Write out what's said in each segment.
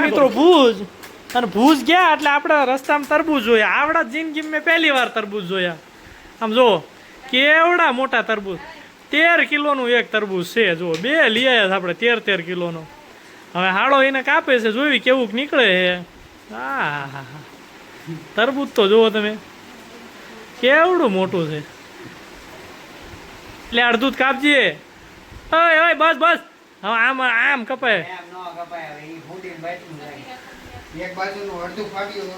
મિત્રો ભુજ અને ભૂજ ગયા એટલે આપણે રસ્તામાં તરબૂજ જોયા આવડા જિંદગી મેં પહેલી વાર તરબૂજ જોયા આમ જો કેવડા મોટા તરબૂજ તેર કિલોનું એક તરબૂજ છે જો બે લઈ આવ્યા આપણે તેર તેર કિલોનો હવે હાડો એને કાપે છે જોયું કેવું નીકળે છે હા તરબૂજ તો જુઓ તમે. કેવડું મોટું છે. એટલે અડધું જ કાપજે. ઓય ઓય બસ બસ. હવે આમ આમ કપાય. એમ ન કપાય હવે ઈ ફૂટીને બાજુનું જાય. એક બાજુનું અડધું ફાટ્યું તો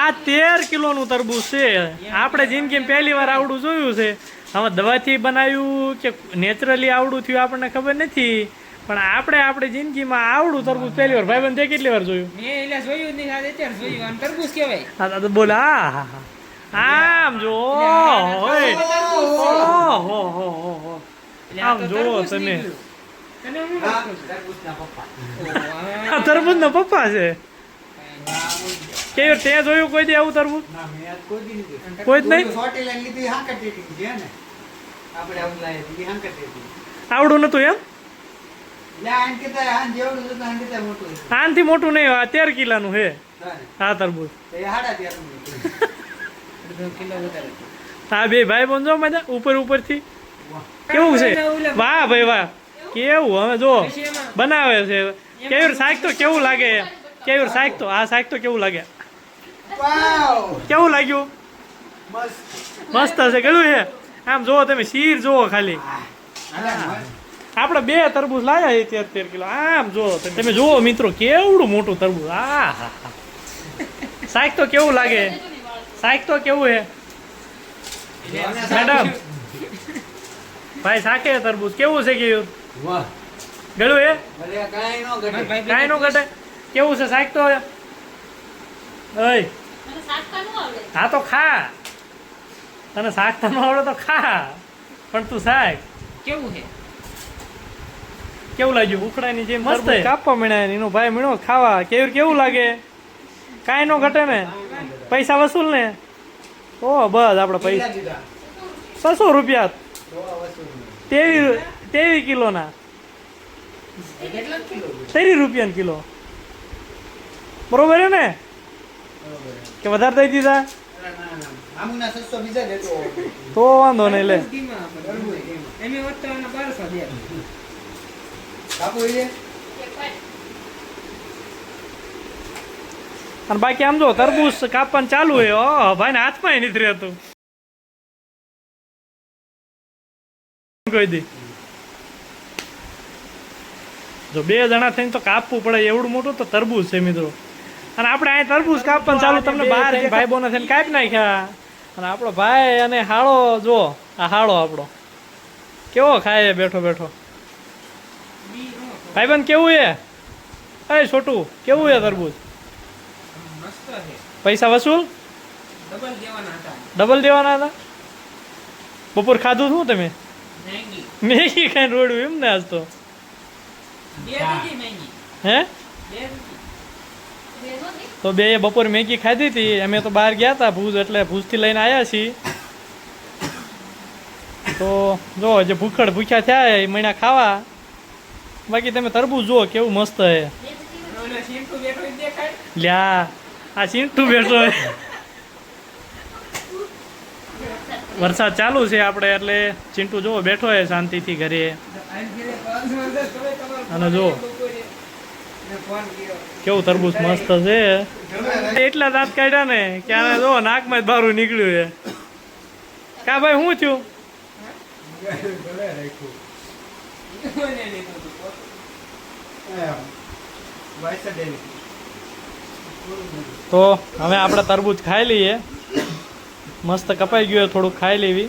આ તેર કિલોનું તરબૂચ છે. આપણે જિંદગીમાં પહેલી વાર આવડું જોયું છે. હવે દવાથી બનાવ્યું કે નેચરલી આવડું થયું આપણને ખબર નથી. પણ આપણે આપણી જિંદગીમાં આવડું તરબૂચ પહેલી વાર. ભાઈબંધ તે કેટલી વાર જોયું? મેં જોયું જ નહીં આજે અત્યારે જોયું. આમ તરબૂચ કહેવાય. હા તો બોલ હા હા હા. આમ જો ઓય. ઓહો હો હો હો એટલે આ આમ તરબૂચ તમે. હું હા, લાગતું હતું? પપ્પા. આ તરબૂચનો પપ્પા છે કે તે જોયું કોઈ દી આવું ના, આજ કોઈ દી નથી. કોઈ જ નહીં ને. આવડું નતું એમ આનથી મોટું નહીં આ તેર કિલાનું છે હા આ હા તો એ હાડા ત્યારનું હતું. અડધો કિલો વધારે હતું. આ બે ભાઈ બંધો મજા ઉપર ઉપરથી. કેવું છે? વાહ ભાઈ વાહ. કેવું? હવે જો બનાવે છે. કેવું શાક તો કેવું લાગે? કેવું શાક તો? આ શાક તો કેવું લાગે? કેવું લાગ્યું? મસ્ત. હશે છે કેવું છે. આમ જુઓ તમે શીર જુઓ ખાલી. આપણે બે તરબૂચ લાયા છે તેર તેર કિલો. આમ જુઓ તમે. તમે જુઓ મિત્રો કેવડું મોટું તરબૂચ. આ હા હા શાક તો કેવું લાગે? શાક તો કેવું છે? મેડમ. ભાઈ સાકે તરબૂચ કેવું છે કેવું વાહ. ગળું એ ભલે કાંઈ ન ઘટે. કાંઈ નો ઘટે. કેવું છે શાક તો ઓય. હા તો ખા. તને શાક તો ન આવડે તો ખા. પણ તું શાક કેવું છે કેવું લાગ્યું? ઉખડાની જે મસ્ત કાપવા મળ્યા એનો ભાઈ મીણો ખાવા. કેવું કેવું લાગે? કાંઈ નો ઘટે ને? પૈસા વસૂલ ને? ઓ બસ આપણે પૈસા? છસો રૂપિયા. તેવી કિલો ના તેરી રૂપિયા કિલો. બરોબર ને? કે વધારે દઈ દીધા. તો વાંધો નહીં, લે? અને બાકી આમ જો તરબૂચ કાપવાનું ચાલુ હોય ભાઈ ને હાથમાં નથી રહેતું. કોઈ દઈ જો બે જણા થઈને તો કાપવું પડે એવડું મોટું તો તરબૂજ છે મિત્રો. અને આપણે અહીં તરબૂજ કાપવાનું ચાલુ તમને બહાર ભાઈ બોના થઈને કાપ નાખ્યા. અને આપણો ભાઈ અને હાળો જો આ હાળો આપણો. કેવો ખાય બેઠો બેઠો? ભાઈ બંધ કેવું એ અરે છોટું કેવું એ તરબૂજ પૈસા વસૂલ? ડબલ દેવાના હતા. ડબલ દેવાના હતા? બપોર ખાધું શું તમે? મેંગી. મેગી ખાઈને રોડ એમ ને આજ તો. બે દીધી મેંગી. હે? તો બે બપોર મેગી ખાધી હતી. અમે તો બહાર ગયા હતા ભુજ એટલે ભુજથી લઈને આવ્યા છીએ. તો જો જે ભૂખડ ભૂખ્યા થયા એ મહિના ખાવા. બાકી તમે તરબૂજ જુઓ કેવું મસ્ત દેખાય. લ્યા આ ચીંટું બેઠો છે. વરસાદ ચાલુ છે આપણે, એટલે ચિંટુ જુઓ, બેઠો છે શાંતિથી ઘરે અને જો. બપોરે મેં ફોન કર્યો કેવું તરબૂચ મસ્ત છે એટલા દાંત કાઢ્યા ને કે આને જો નાકમાં જ બારું નીકળ્યું છે કા ભાઈ શું થયું. તો હવે આપણે તરબૂચ ખાઈ લઈએ મસ્ત કપાઈ ગયું થોડુંક ખાઈ લેવી.